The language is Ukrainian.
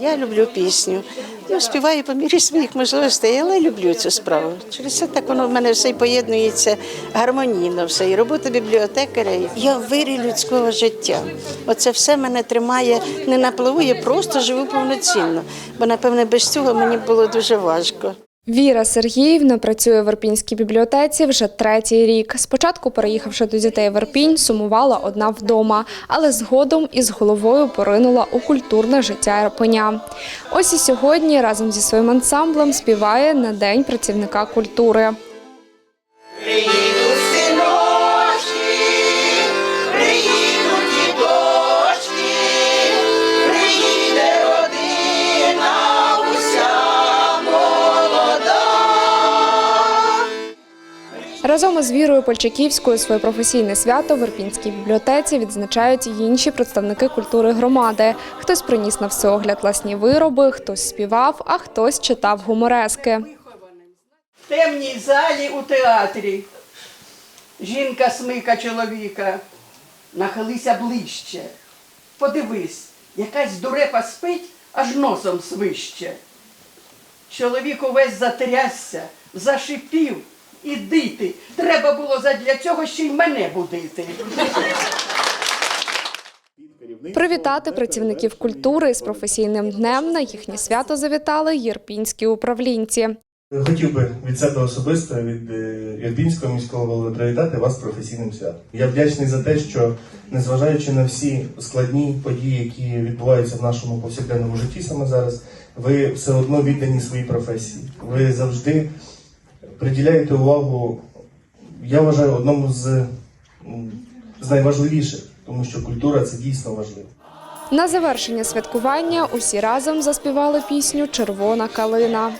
Я люблю пісню. Ну, співаю по мірі своїх можливостей, але люблю цю справу. Через це так воно в мене все поєднується гармонійно, все. І робота бібліотекаря. Я в вирі людського життя. Оце все мене тримає не на я просто живу повноцінно. Бо, напевне, без цього мені було дуже важко. Віра Сергіївна працює в Ірпінській бібліотеці вже третій рік. Спочатку, переїхавши до дітей в Ірпінь, сумувала одна вдома, але згодом із головою поринула у культурне життя Ірпеня. Ось і сьогодні разом зі своїм ансамблем співає на День працівника культури. Разом із Вірою Польчаківською своє професійне свято в Ірпінській бібліотеці відзначають й інші представники культури громади. Хтось приніс на всеогляд власні вироби, хтось співав, а хтось читав гуморески. В темній залі у театрі. Жінка смика чоловіка. Нахилися ближче. Подивись, якась дурепа спить, аж носом свище. Чоловік увесь затрясся, зашипів. Іди ти, треба було задля цього ще й мене будити. Привітати працівників культури з професійним днем на їхнє свято завітали єрпінські управлінці. Хотів би від себе особисто, від е, Ірбінського міського голови привітати вас професійним святом. Я вдячний за те, що незважаючи на всі складні події, які відбуваються в нашому повсякденному житті саме зараз, ви все одно віддані своїй професії. Ви завжди приділяєте увагу, я вважаю, одному з, з найважливіших, тому що культура це дійсно важливо. На завершення святкування усі разом заспівали пісню Червона калина.